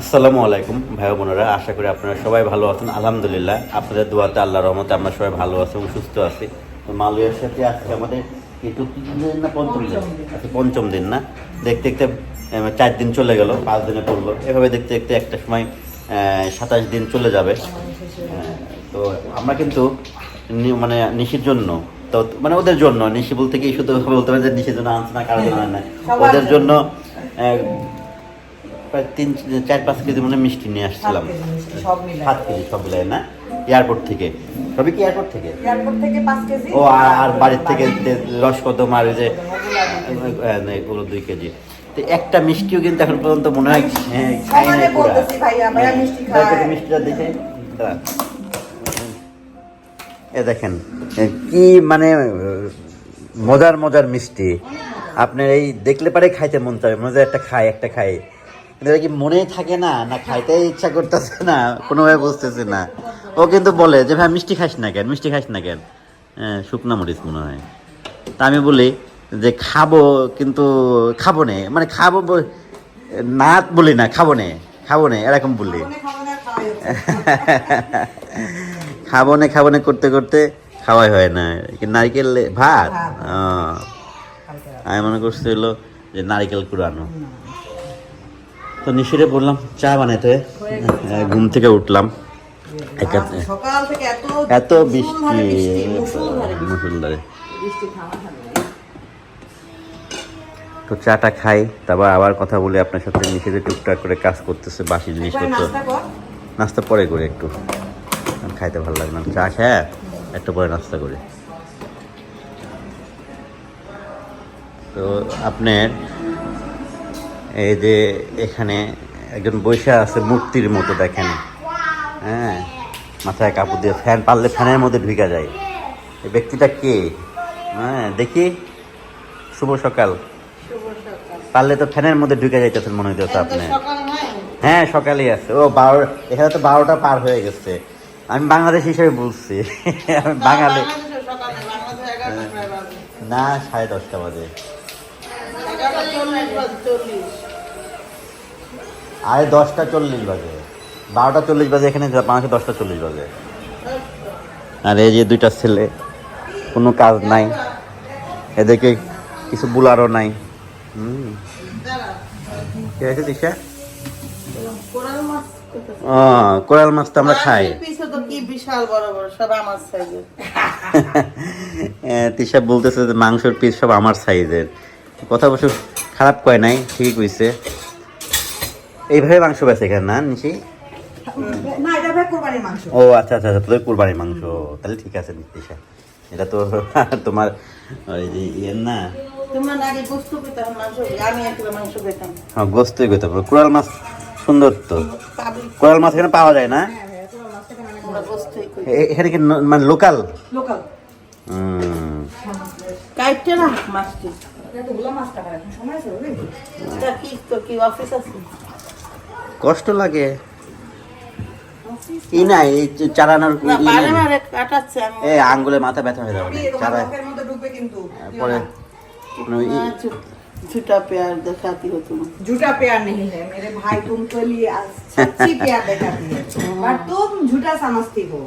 আসসালামু আলাইকুম ভাই বোনেরা আশা করি আপনারা সবাই ভালো আছেন। আলহামদুলিল্লাহ আপনাদের দোয়াতে আল্লাহ রহমতে আমরা সবাই ভালো আছি এবং সুস্থ আছি। তো মালয়ের সাথে আজকে আমাদের চতুর্থ দিন না পঞ্চম দিন? আচ্ছা পঞ্চম দিন না? দেখতে দেখতে চার দিন চলে গেল পাঁচ দিনে পড়ল। এভাবে দেখতে দেখতে একটা সময় সাতাশ দিন চলে যাবে। তো আমরা কিন্তু মানে নিশির জন্য তো মানে ওদের জন্য নিশি বলতে কি শুধু বলতে পারেন যে নিশির জন্য আনছে না কারোর জন্য আনে না ওদের জন্য। প্রায় তিন চার পাঁচ কেজি মানে মিষ্টি নিয়ে আসছিলাম। সাত কেজি সব মিলাই। কেজি সব মিলাই না? এয়ারপোর্ট থেকে। সবই কি এয়ারপোর্ট থেকে? এয়ারপোর্ট থেকে পাঁচ কেজি। ও আর বাড়ির থেকে রসকদম আর যে হ্যাঁ, এগুলো দুই কেজি। তো একটা মিষ্টিও কিন্তু এখন পর্যন্ত মনে হয় হ্যাঁ, খাই নাই পুরা। হ্যাঁ, খায়। মিষ্টিটা দেখে এ দেখেন কি মানে মজার মজার মিষ্টি। আপনার এই দেখলে পারে খাইতে মন চায় মনে হয় একটা খাই একটা খাই কিন্তু এটা কি মনেই থাকে না? না খাইতে ইচ্ছা করতেছে না? কোনোভাবে বুঝতেছে না। ও কিন্তু বলে যে ভাই মিষ্টি খাস না কেন? মিষ্টি খাস না কেন? হ্যাঁ শুকনা মরিচ মনে হয়। তা আমি বলি যে খাব কিন্তু খাব নে। মানে খাব না বলি না খাব নে খাব নে এরকম বলি। খাব না। খাব না করতে করতে খাওয়াই হয় না। কি নারকেল ভাত? ভাত। আমি মনে করছিল যে নারিকেল কুড়ানো। তো নিশিরে বললাম চা বানাইতে হ্যাঁ, ঘুম থেকে উঠলাম। একা- এত এত বৃষ্টি। মুসুলধারে থামা। তো চাটা খাই তারপর আবার কথা বলি আপনার সাথে। নিষেধে টুকটাক করে কাজ করতেছে বাসি জিনিসপত্র। নাস্তা পরে করে একটু। খাইতে ভালো লাগে না। চা খেয়ে একটু পরে নাস্তা করি। তো আপনার এই যে এখানে একজন বৈশা আছে মূর্তির মতো দেখেন। হ্যাঁ মাথায় কাপড় দিয়ে ফ্যান পারলে ফ্যানের মধ্যে ঢুকা যায়। এই ব্যক্তিটা কে? হ্যাঁ দেখি। শুভ সকাল। পারলে তো ফ্যানের মধ্যে ঢুকে যাইতেছেন মনে হইতেছে আপনি। হ্যাঁ সকালেই আছে। ও বারো এখানে তো বারোটা পার হয়ে গেছে। আমি বাংলাদেশ হিসেবে বলছি। আমি বাঙালি। না সাড়ে দশটা বাজে। আরে দশটা চল্লিশ বাজে। বারোটা চল্লিশ বাজে এখানে বাংলাদেশে দশটা চল্লিশ বাজে। আর এই যে দুইটা ছেলে কোনো কাজ নাই। এদেরকে কিছু বুলারও নাই। হুম। কি হয়েছে দিশা? কোরাল মাছ ও কোরাল মাছ তো আমরা খাই তিশা বলতেছে যে মাংসের পিস সব আমার সাইজের। কথা অবশ্য খারাপ কয় নাই ঠিকই কইছে। এইভাবে মাংস বেছে এখানে না নিশি? ও আচ্ছা আচ্ছা আচ্ছা তোদের কুরবানির মাংস। তাহলে ঠিক আছে তিশা এটা তো তোমার ওই যে ইয়ের না? হ্যাঁ গোস্তই কইতে কোরাল মাছ সুন্দর তো। কোরাল মাছ এখানে পাওয়া যায় না? এ- এখানে কি মানে লোকাল? লোকাল। কষ্ট লাগে ই না এই যে চালানোর না ই পারে নাই। মারে কাটাচ্ছে আমি এ আঙ্গুলে মাথা ব্যথা হয়ে যাবে কি, তোমার চালায় মুখের মধ্যে ঢুকবে কিন্তু পরে মানে ওই ই- ছুটা পেয়ার দেখাতি হতো না झूठा प्यार नहीं है मेरे भाई तुम तो लिए सच्ची प्यार दिखाती है पर तुम झूठा समझती हो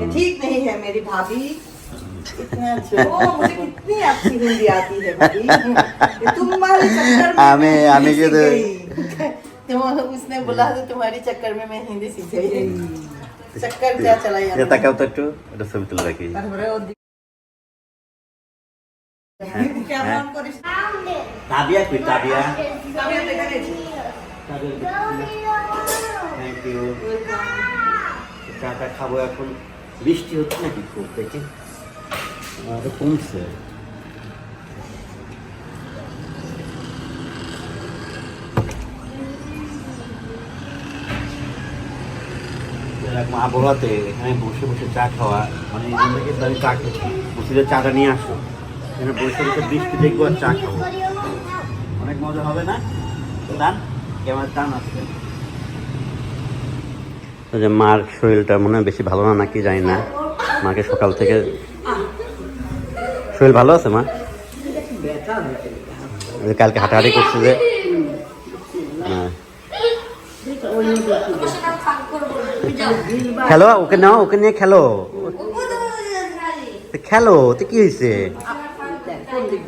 ये ठीक नहीं है मेरी भाभी इतना अच्छा ओ मुझे कितनी अच्छी हिंदी आती है भाभी ये तुम्हारे चक्कर में हमें- मैं हमें हिंदी जो- सीख गई। तुम उसने बोला तो तुम्हारी चक्कर में मैं हिंदी सीख गई चक्कर क्या चलाई এ हमने? তাকাও তো একটু এটা ছবি তুলে রাখি তারপরে ও দি- কেমন করিস তাবিয়া কই তাবিয়া আমি আর দেখা গেছি থ্যাংক ইউ চাটা খাবো এখন বৃষ্টি হচ্ছে নাকি খুব দেখি আমাদের কমছে এরকম আবহাওয়াতে এখানে বসে বসে চা খাওয়া মানে জন্য কিন্তু আমি চা বসে চাটা নিয়ে আসো। এখানে বসে বসে বৃষ্টি দেখব আর চা খাব। অনেক মজা হবে না? দান কেমন দান আছে। যে মার শরীরটা মনে হয় বেশি ভালো না নাকি জানি না। মাকে সকাল থেকে শরীর ভালো আছে, মা? কালকে হাঁটাহাঁটি করছে যে হ্যাঁ। খেলো ওকে নাও ওকে নিয়ে খেলো। খেলো তো কি হয়েছে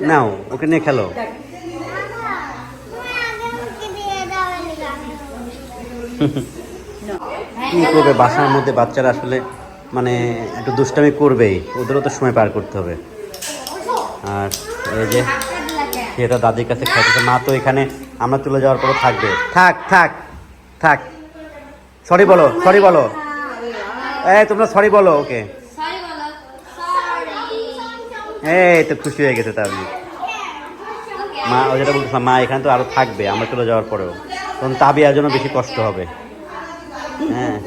নাও ওকে নিয়ে খেলো। কি করবে? বাসার মধ্যে বাচ্চারা আসলে মানে একটু দুষ্টামি করবেই। ওদেরও তো সময় পার করতে হবে। আর এই যে সেটা দাদির কাছে খাইতেছে মা তো এখানে আমরা চলে যাওয়ার পরে থাকবে। থাক থাক থাক। সরি বলো সরি বলো। এই তোমরা সরি বলো ওকে এই তো খুশি হয়ে গেছে তাহলে। মা ও যেটা বলতেছিলাম মা এখানে তো আরও থাকবে আমরা চলে যাওয়ার পরেও। তখন তাবিয়ার জন্য বেশি কষ্ট হবে। হ্যাঁ।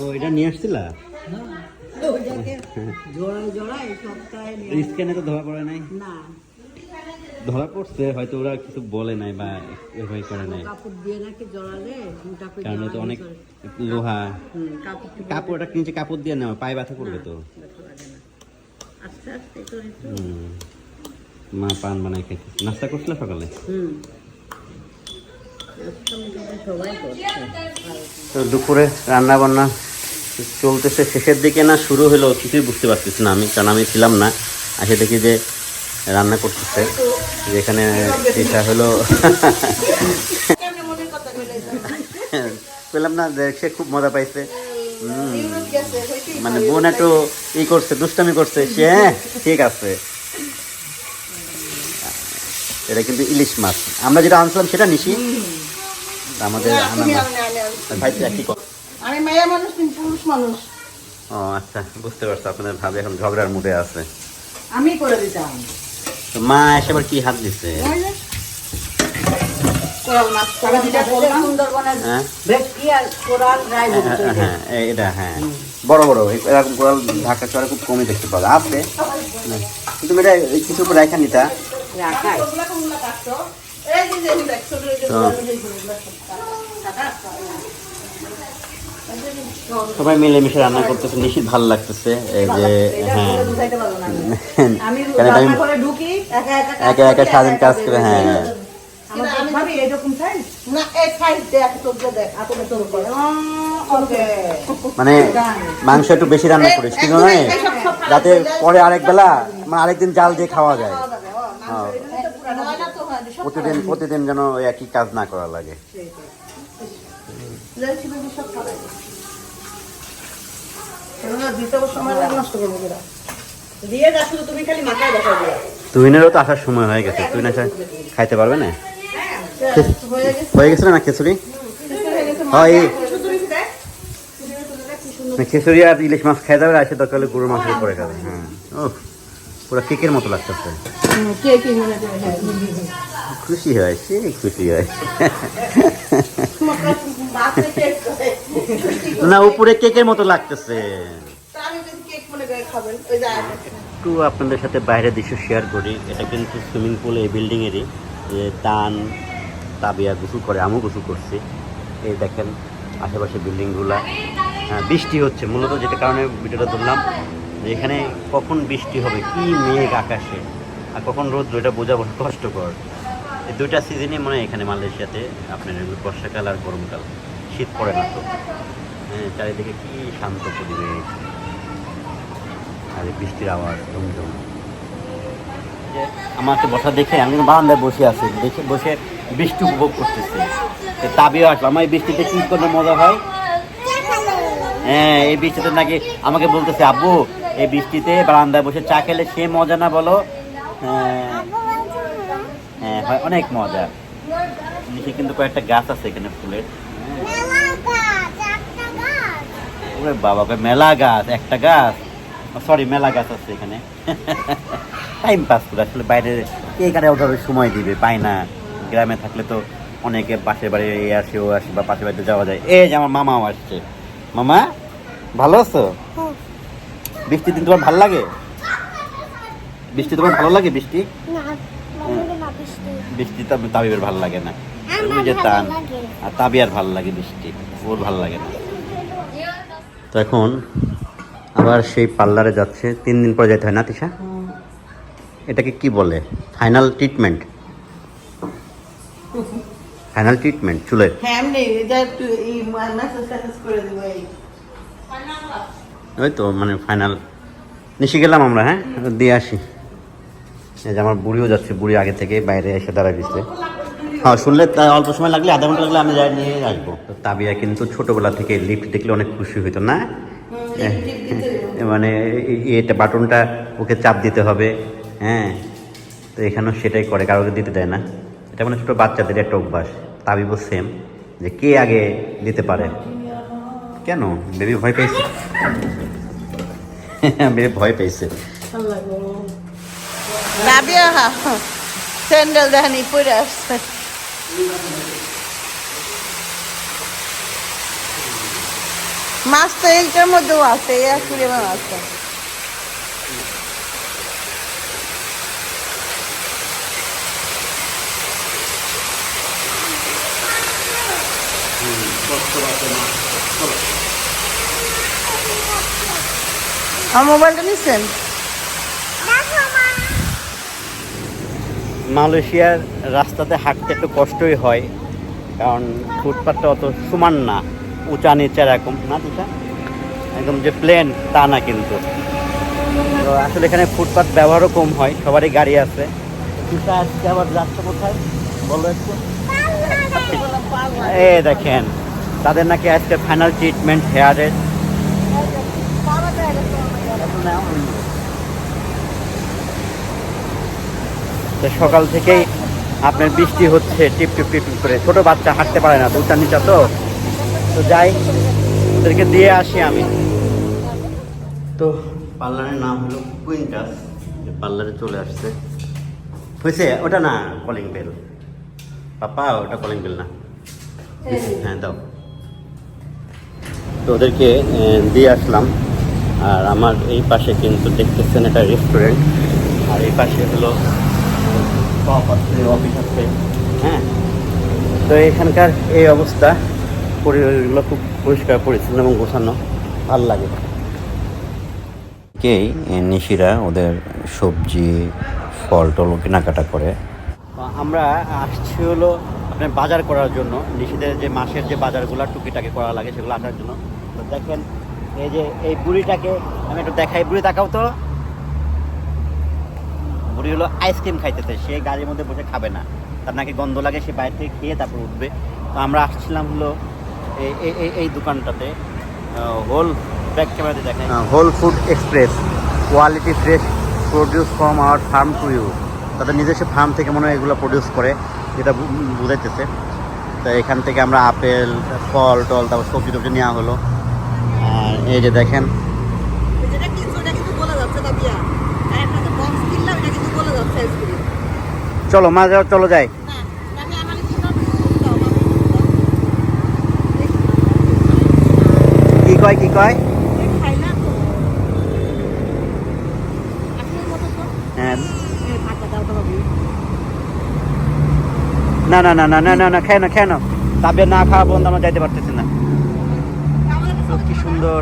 ও এটা নিয়ে আসছিলা? জোড়ায় জোড়ায় সপ্তাহে স্ক্যানে তো ধরা পড়ে নাই? না। ধরা পড়ছে হয়তো ওরা কিছু বলে নাই বা এভাবে করে নাই। কাপড় দিয়ে নাকি জড়ালে কারণ তো অনেক লোহা। কাপড়টা নিচে কাপড় দিয়ে নেওয়া পায়ে ব্যথা করবে তো। মা পান বানাই খেতে নাস্তা করছিল সকালে? তো দুপুরে রান্না বান্না চলতেছে শেষের দিকে না শুরু হলো কিছুই বুঝতে পারতেছি না আমি কারণ আমি ছিলাম না। আসে দেখি যে রান্না করতেছে যেখানে এটা হলো পেলাম না সে খুব মজা পাইছে। মানে বোন একটু ই করছে দুষ্টামি করছে সে হ্যাঁ, ঠিক আছে। এটা কিন্তু ইলিশ মাছ। আমরা যেটা আনছিলাম সেটা নিশি। আমাদের। ভাই একই। আমি মেয়ে মানুষ তুমি পুরুষ মানুষ। ও আচ্ছা বুঝতে পারছ আপনাদের ভাবে এখন ঝগড়ার মুডে আছে। আমি করে দিতাম। তো মা এসেবার কি হাত দিচ্ছে হ্যাঁ? হ্যাঁ, হ্যাঁ এটা হ্যাঁ। বড় বড় এরকম কোরাল ঢাকা শহরে খুব কমই দেখতে পাওয়া যায়। আছে? হ্যাঁ। এটা এই কিছু নিতা সবাই মিলেমিশে রান্না করতেছে নিশ্চিত ভালো লাগতেছে এই যে হ্যাঁ। একা একা কাজ একা একা সারাদিন কাজ করে হ্যাঁ। করি। আমার তো ভাবি এরকম চাই না, এই size দেখ, তোর দেখ, আপনি তোর মানে মাংস একটু বেশি রান্না করিস কিন্তু নয় যাতে পরে আরেক বেলা মানে আরেকদিন জাল দিয়ে খাওয়া যায়। হ্যাঁ। হয় প্রতিদিন প্রতিদিন যেন ওই একই কাজ না করা লাগে। এগুলো দিতে সময় লাগে, নষ্ট করব ওরা। দিয়ে যা শুধু তুমি খালি মাথায় দেখা দিয়ে। তুহিনেরও তো আসার সময় হয়ে গেছে। তুই না খাইতে পারবে না? হয়ে গেছে, হয়ে না খিচুড়ি? হয় মানে খিচুড়ি আর ইলিশ মাছ খাই যাবে আসে দরকার হলে গরুর মাংস করে খাবে। হ্যাঁ ও পুরো কেকের মতো লাগতেছে। মনে হ্যাঁ। খুশি হয় সে খুশি হয়। না উপরে কেকের মতো লাগতেছে। একটু। আপনাদের সাথে বাইরের দৃশ্য শেয়ার করি। এটা কিন্তু সুইমিং পুল এই বিল্ডিংয়েরই যে টান তাবিয়া গোসল করে আমিও গোসল করছি। এই দেখেন আশেপাশে বিল্ডিংগুলা হ্যাঁ বৃষ্টি হচ্ছে মূলত যেটা কারণে ভিডিওটা ধরলাম যে এখানে কখন বৃষ্টি হবে কি মেঘ আকাশে আর কখন রোদ এটা বোঝা বড় কষ্টকর। এই দুইটা সিজনই মনে হয় এখানে মালয়েশিয়াতে আপনার বর্ষাকাল আর গরমকাল। শীত পড়ে না তো। হ্যাঁ চারিদিকে কি শান্ত পরিবেশ। আর এই বৃষ্টির আওয়াজ ধুমধুম আমাকে বসা দেখে আমি বারান্দায় বসে আছি দেখে বসে বৃষ্টি উপভোগ করতেছি। তাবিও আসলো আমার এই বৃষ্টিতে কি করলে মজা হয়? হ্যাঁ এই বৃষ্টিতে নাকি আমাকে বলতেছে আব্বু এই বৃষ্টিতে বারান্দায় বসে চা খেলে সে মজা না বলো? হ্যাঁ, হ্যাঁ হয় অনেক মজা। নিচে কিন্তু কয়েকটা গাছ আছে এখানে ফুলের। ওরে বাবা মেলা গাছ একটা গাছ? সরি মেলা গাছ আছে এখানে। টাইম পাস করে আসলে বাইরে কে এখানে ওভাবে সময় দিবে পায় না। গ্রামে থাকলে তো অনেকে পাশের বাড়ি এ আসে ও আসে বা পাশের বাড়িতে যাওয়া যায়। এই যে আমার মামাও আসছে। মামা ভালো আছো? বৃষ্টির দিন তোমার ভালো লাগে? বৃষ্টি তোমার ভালো লাগে বৃষ্টি? বৃষ্টি। তো তাবিবের ভালো লাগে না। ওই যে টান আর তাবিয়ার ভালো লাগে বৃষ্টি। ওর ভালো লাগে না। তো এখন আবার সেই পার্লারে যাচ্ছে। তিন দিন পরে যেতে হয় না তিশা? এটাকে কি বলে? ফাইনাল ট্রিটমেন্ট ফাইনাল ট্রিটমেন্ট চুলের ওই তো মানে ফাইনাল নিশে গেলাম আমরা হ্যাঁ? দিয়ে আসি। এই যে আমার বুড়িও যাচ্ছে বুড়ি আগে থেকে বাইরে এসে দাঁড়ায় দিচ্ছে। হ্যাঁ শুনলে তা অল্প সময় লাগলে আধা ঘণ্টা লাগলে আমি যাই নিয়ে আসব। তো তাবিয়া কিন্তু ছোটোবেলা থেকে লিফট দেখলে অনেক খুশি হইতো না? মানে এটা বাটনটা ওকে চাপ দিতে হবে হ্যাঁ? তো এখানেও সেটাই করে কারোকে দিতে দেয় না। এটা মানে ছোটো বাচ্চাদের একটা অভ্যাস। তাবিবও সেম যে কে আগে দিতে পারে? কেন? বেবি ভয় পেয়েছে? বেবি ভয় পেয়েছে। স্যান্ডেল দেখানি পরে আসছে। মাছ তো এইটার মধ্যেও আছে এই আসলে মাছ আছে। আমার মোবাইলটা নিচ্ছেন? মালয়েশিয়ার রাস্তাতে হাঁটতে একটু কষ্টই হয়, কারণ ফুটপাথটা অত সমান না, উঁচা নিচা এরকম। না দিশা একদম যে প্লেন তা না কিন্তু। তো আসলে এখানে ফুটপাথ ব্যবহারও কম হয়, সবারই গাড়ি আছে। দিশা আজকে আবার যাচ্ছে কোথায়? বলো একটু। এ দেখেন, তাদের নাকি আজকে ফাইনাল ট্রিটমেন্ট হেয়ারের তো সকাল থেকেই আপনার বৃষ্টি হচ্ছে, টিপ টিপ টিপ করে। ছোট বাচ্চা হাঁটতে পারে না দুটা নিচা তো। তো যাই, ওদেরকে দিয়ে আসি আমি। তো পার্লারের নাম হলো কুইন্টাস পার্লারে চলে আসছে। হয়েছে? ওটা না কলিং বেল পাপা, ওটা কলিং বেল না। হ্যাঁ দাও। তো ওদেরকে দিয়ে আসলাম। আর আমার এই পাশে কিন্তু দেখতেছেন এটা রেস্টুরেন্ট আর এই পাশে হলো শপ আছে অফিস আছে। হ্যাঁ। তো এখানকার এই অবস্থা পরিবেশগুলো খুব পরিষ্কার পরিচ্ছন্ন এবং গোছানো ভালো লাগে। কেই নিশিরা ওদের সবজি ফল টল কেনাকাটা করে? আমরা আসছি হলো আপনার বাজার করার জন্য। নিশিদের যে মাসের যে বাজারগুলো টুকিটাকি করা লাগে সেগুলো আনার জন্য। তো দেখেন এই যে এই বুড়িটাকে আমি একটু দেখাই বুড়ি তাকাও তো। বুড়ি হলো আইসক্রিম খাইতেছে সে গাড়ির মধ্যে বসে খাবে না। তার নাকি গন্ধ লাগে, সে বাইরে থেকে খেয়ে তারপর উঠবে। তো আমরা আসছিলাম হলো এই এই- দোকানটাতে। হোল ব্যাক ক্যামেরাতে দেখেন whole food express quality fresh produce from our farm to you তাদের নিজস্ব ফার্ম থেকে মনে হয় এগুলো প্রডিউস করে যেটা বুঝাইতেছে। তো এখান থেকে আমরা আপেল, ফল, টল, তারপর সবজি টবজি নেওয়া হলো। আর এই যে দেখেন যেটা কিনছো এটা কিন্তু বলে যাচ্ছে তাবিয়া আর একটা যে বক্স কিনলাম এটা কিন্তু বলে যাচ্ছে আইসক্রিম চলো, মা যাও, চলো যাই। কি কয় কি কয়? হ্যাঁ। না না না না না না না, খেয়ে না খেয়ে না তাবে না খাওয়া বন্ধ আমরা যাইতে পারতেছি না। কি সুন্দর।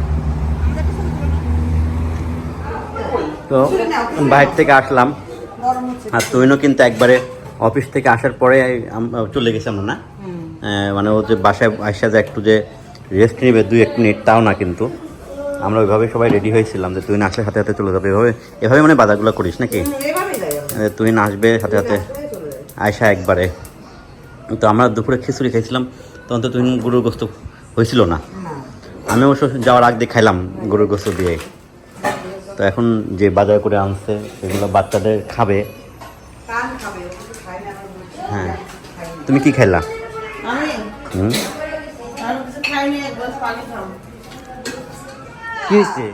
তো বাইরে থেকে আসলাম। আর তুইনও কিন্তু একবারে অফিস থেকে আসার পরে চলে গেছি আমরা না? মানে ও যে বাসায় আসা যে একটু যে রেস্ট নেবে দুই এক মিনিট তাও না কিন্তু। আমরা ওইভাবে সবাই রেডি হয়েছিলাম যে তুই না আসলে সাথে সাথে চলে যাবে। এভাবে এভাবে মানে বাজারগুলো করিস নাকি? তুই না আসবে সাথে সাথে আয়সা একবারে। তো আমরা দুপুরে খিচুড়ি খাইছিলাম তখন তো তুই গরুর গোস্ত হয়েছিল না। না। আমি অবশ্য যাওয়ার আগ দিয়ে খাইলাম গরুর গোস্ত দিয়ে। তো এখন যে বাজার করে আনছে সেগুলো বাচ্চাদের খাবে। হ্যাঁ। তুমি কি খাইলা? হুম? কি হয়েছে?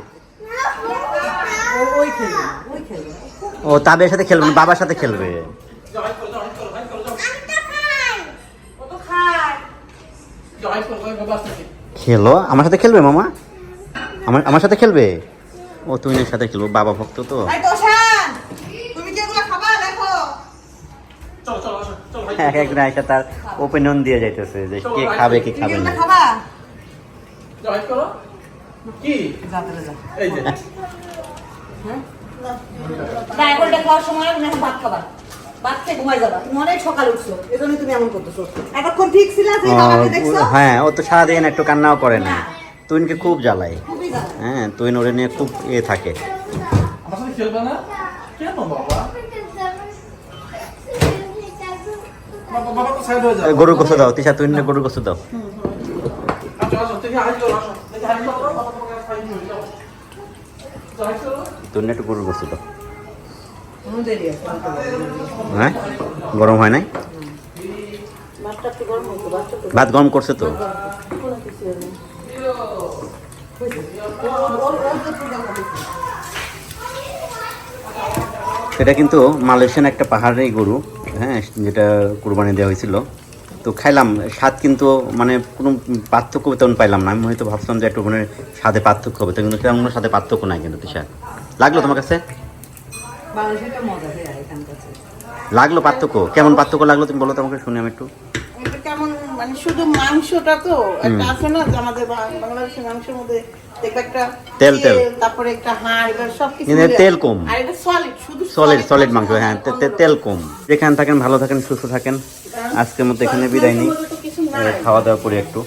ও- তাদের সাথে খেলবে বাবার সাথে খেলবে? খেলো? আমার সাথে খেলবে মামা? আমার আমার সাথে খেলবে? ও তুমি এর সাথে খেলব বাবা ভক্ত তো এই তোষান, তুমি কি এগুলো খাবা দেখো এক একদিন আইসা তার ওপিনিয়ন দিয়ে যাইতেছে যে কে খাবে কি খাবে না। খাবা? জয়েন করো। কি? যা তাহলে যা। এই যে। হ্যাঁ? সময় ভাত খাবা। ভাত খেয়ে ঘুমাই যাবা। তুমি অনেক সকালে উঠছো এজন্যই তুমি এমন করতেছো। এতক্ষণ ঠিক ছিল যে বাবাকে দেখছ? ও, হ্যাঁ ও তো সারাদিন একটু কান্নাও করে না। তুইনকে খুব জ্বালায়। খুবই জ্বালা। হ্যাঁ তুই ওরে নিয়ে খুব এ থাকে। না? কেন বাবা? গরুর গোস্ত দাও, তিশা তুই গরুর গোস্ত দাও। তুই একটু গরুর গোস্ত দাও। হ্যাঁ? গরম হয় নাই? ভাত গরম করছে তো? এটা কিন্তু মালয়েশিয়ান একটা পাহাড়ের গরু। হ্যাঁ যেটা কুরবানি দেওয়া হয়েছিল। তো খাইলাম স্বাদ কিন্তু মানে কোনো পার্থক্য তেমন পাইলাম না। আমি হয়তো ভাবছিলাম যে একটু মানে স্বাদে পার্থক্য হবে তো কিন্তু তেমন কোনো স্বাদে পার্থক্য নাই কিন্তু তিশা। লাগল তোমার কাছে। লাগল পার্থক্য? কেমন পার্থক্য লাগল তুমি বলো তো আমাকে শুনি আমি একটু। কেমন মানে শুধু মাংসটা তো একটা আছে না আমাদের বাংলাদেশের মাংসের মধ্যে তেল, তেল। তারপরে একটা হাড় সবকিছু তেল কম। আর এটা সলিড শুধু সলিড সলিড মাংস হ্যাঁ তেল কম। যেখানে থাকেন ভালো থাকেন সুস্থ থাকেন। আজকের মতো এখানে বিদায় নিই। খাওয়া দাওয়া করি একটু।